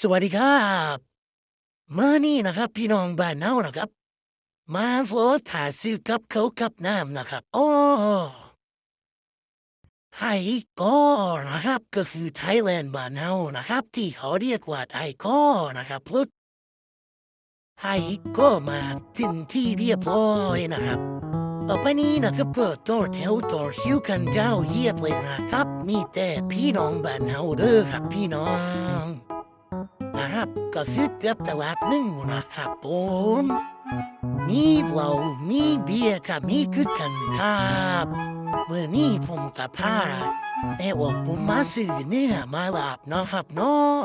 สวัสดีครับมื้อนี้นะครับ พี่น้องบ้านเฮานะครับ มาโฟถ่าซื้อกับเขากับน้ำนะครับโอ้ไทยก็นะครับก็คือไทยแลนด์บ้านเฮานะครับ ที่เขาเรียกว่าไทยก็นะครับพุทธไทยก็มาถึงที่เรียบร้อยนะครับต่อไปนี้นะครับก็ต่อแถวต่อคิวกันยาเยียดเลยนะครับ มีแต่พี่น้องบ้านเฮาเด้อครับพี่น้อง นะครับ ก็ซื้อเกือบตลาดหนึ่งนะครับผมมีเหล้ามีเบียร์ครับมีคือกันครับเมื่อนี้ผมกับพาแม่ว่าผมมาซื้อเนื้อมาลาบนะครับเนาะ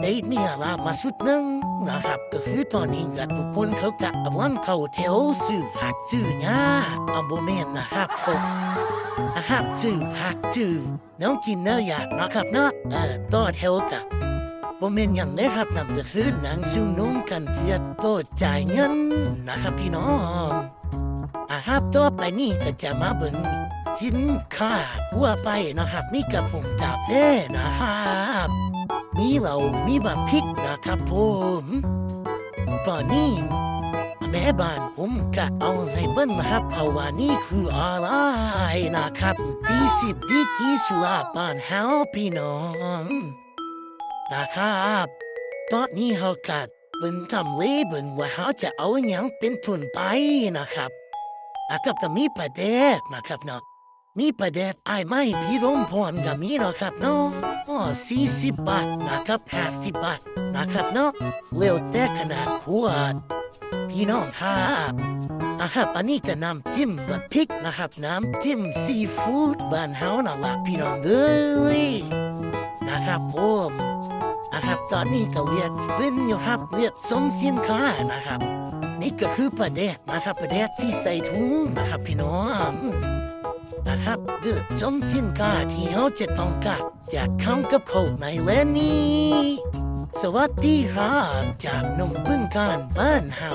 ได้เนื้อลาบมาสุดหนึ่งนะครับ ก็คือตอนนี้กับทุกคนเขากำลังเข้าแถวซื้อผักซื้อหญ้าเอาโบแมนนะครับผมนะครับซื้อผักซื้อน้องกินเนื้ออยากนะครับเนาะเออต่อแถวกับ บ่แม่นหยังเด้ครับนั่นก็คือหนังซุ่มนุ่มกันเทียดโตจ่ายเงินนะครับพี่น้องอะครับต่อไปนี่ก็จะมาเบิ่งสินค้าทั่วไปนะครับมีกระผมกาแฟนะครับมีเหล้ามีบะพริกนะครับผมตอนนี้แม่บ้านผมก็เอาให้เบิ้ลนะครับเพราะว่านี่คืออะไรนะครับดีสิบดีที่สุราบ้านเฮาพี่น้อง นะครับ ตอนนี้เขากัดเป็นทำเลเป็นว่าเขาจะเอาอย่างเป็นทุนไปนะครับนะครับก็มีประเด็กนะครับเนาะมีประเด็กไอ้ไม่พี่ร่มพรก็มีนะครับเนาะอ๋อสี่สิบบาทนะครับห้าสิบบาทนะครับเนาะเร็วแต่ขนาดขวดพี่น้องครับนะครับอันนี้จะน้ำจิ้มแบบพริกนะครับน้ำจิ้มซีฟู้ดบ้านเฮาน่ะล่ะพี่น้องเอ้ย นะครับผมนะครับตอนนี้ก็เรียกเป็นอยู่ครับเรียกสมสินค้านะครับ นี่ก็คือประเดกนะครับประเดกที่ใส่ถุงนะครับพี่น้องนะครับเลือกสมสินค้าที่เขาจะต้องการจากคำกับเขาในแลนนี้สวัสดีครับจากหนมบึงการบ้านเฮา